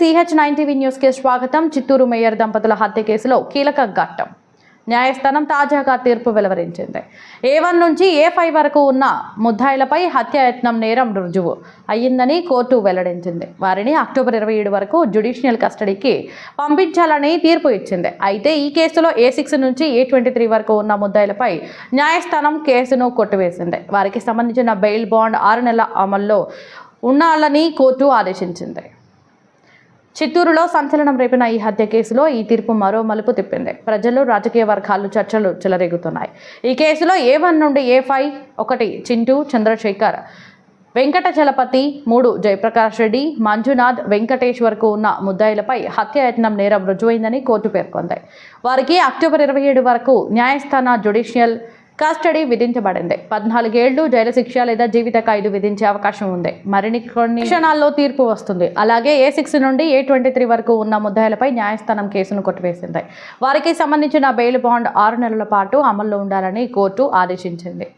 CH nine TV న్యూస్కి స్వాగతం. Chittoor mayor దంపతుల హత్య కేసులో కీలక ఘట్టం. న్యాయస్థానం తాజాగా తీర్పు వెలువరించింది. ఏ వన్ నుంచి ఏ ఫైవ్ వరకు ఉన్న ముద్దాయిలపై హత్యాయత్నం నేరం రుజువు అయ్యిందని కోర్టు వెల్లడించింది. వారిని అక్టోబర్ ఇరవై ఏడు వరకు జ్యుడిషియల్ కస్టడీకి పంపించాలని తీర్పు ఇచ్చింది. అయితే ఈ కేసులో ఏ సిక్స్ నుంచి ఏ ట్వంటీ త్రీ వరకు ఉన్న ముద్దాయిలపై న్యాయస్థానం కేసును కొట్టివేసింది. వారికి సంబంధించిన బెయిల్ బాండ్ ఆరు నెలల అమల్లో ఉండాలని కోర్టు ఆదేశించింది. చిత్తూరులో సంచలనం రేపిన ఈ హత్య కేసులో ఈ తీర్పు మరో మలుపు తిప్పింది. ప్రజలు రాజకీయ వర్గాలు చర్చలు చెలరేగుతున్నాయి. ఈ కేసులో ఏ వన్ నుండి ఏ ఫైవ్ ఒకటి చింటూ చంద్రశేఖర్ వెంకట చలపతి మూడు జయప్రకాష్ రెడ్డి మంజునాథ్ వెంకటేష్ వరకు ఉన్న ముద్దాయిలపై హత్యాయత్నం నేరం రుజువైందని కోర్టు పేర్కొంది. వారికి అక్టోబర్ ఇరవై ఏడు వరకు న్యాయస్థాన జ్యుడిషియల్ కస్టడీ విధించబడింది. పద్నాలుగేళ్ళు జైలు శిక్ష లేదా జీవిత ఖైదు విధించే అవకాశం ఉంది. మరిన్ని కొన్ని క్షణాల్లో తీర్పు వస్తుంది. అలాగే ఏ సిక్స్ నుండి ఏ ట్వంటీ త్రీ వరకు ఉన్న ముద్దాయిలపై న్యాయస్థానం కేసును కొట్టివేసింది. వారికి సంబంధించిన బెయిల్ బాండ్ ఆరు నెలల పాటు అమల్లో ఉండాలని కోర్టు ఆదేశించింది.